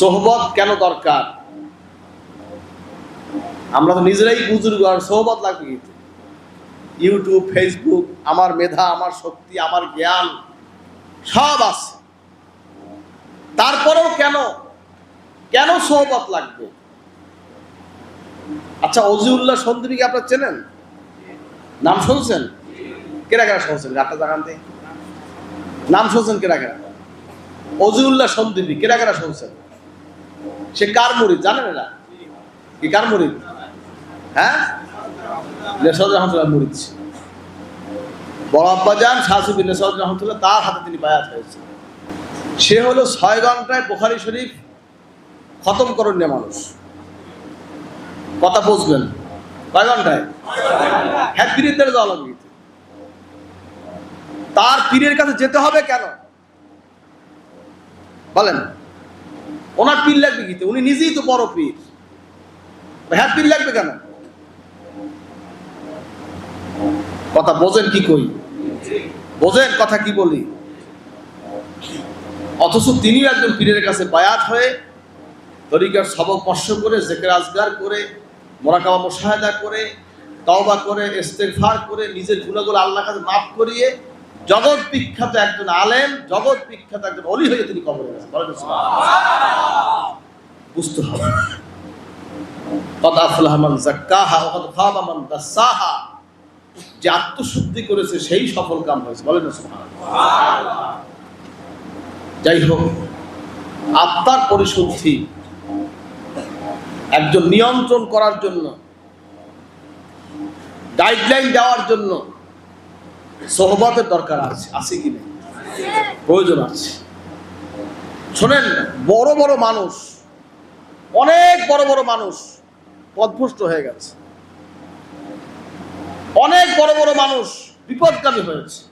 সোহবত কেন দরকার? আমরা তো নিজেরাই বুজুর্গ আর সোহবত লাগবে কিন্তু। ইউটিউব ফেসবুক আমার মেধা, আমার শক্তি, আমার জ্ঞান, সব আছে। তারপরেও কেন? কেন সোহবত লাগবে? আচ্ছা অজিউল্লাহ সন্দীপীকে আপনার চেনেন? নাম শুনছেন? কেরা কেরা শুনছেন? গাটা জাগানতে নাম শুনছেন কেরা কেরা? অজিউল্লাহ সন্দীপী কেরা কেরা শুনছেন? সে কার মুরিদ জানেন এরা? কি কার মুরিদ হ্যাঁ? নেসাদ রহমতুল্লাহ মুরিদ বড় আব্বাজান শাহসুবি নেসাদ রহমতুল্লাহ তার হাতে তিনি বায়াত হয়েছে সে হলো ছয় ঘন্টায় বোখারি শরীফ খতম করণ্য মানুষ। কথা বুঝবেন? কয় ঘন্টায়? হ্যাঁ পীরের দ্বারা তার পীরের কাছে যেতে হবে কেন? বলেন। ওনার পীর লাগবে কি? উনি নিজেই তো বড় পীর। হ্যাঁ পীর লাগবে কেন? কথা বোঝেন কি কই? বোঝেন কথা কি বলি? অথচ তিনিও একজন পীরের কাছে বায়াত হয়ে তরিকার সবক স্পর্শ করে, জেকের আজগার করে, মোরাকাবা মোশাহেদা করে, তওবা করে, ইস্তেগফার করে, নিজের গুণাগুলো আল্লাহ কাছে মাফ করিয়ে জগৎ বিখ্যাত একজন আলেম, জগৎ বিখ্যাত একজন অলি হয়ে তিনি কবরে গেছেন। বুঝতে হবে। যে আত্মশুদ্ধি করেছে, সেই সফল কাম হয়েছে। বলেন যাই হোক, আত্মার পরিশুদ্ধি একজন নিয়ন্ত্রণ করার জন্য গাইডলাইন দেওয়ার জন্য সহবতের দরকার আছে আছে কি নেই? প্রয়োজন আছে। শোনেন, বড় বড় মানুষ অনেক বড় বড় মানুষ পদভুষ্ট হয়ে গেছে। অনেক বড় বড় মানুষ বিপদগামী হয়েছে।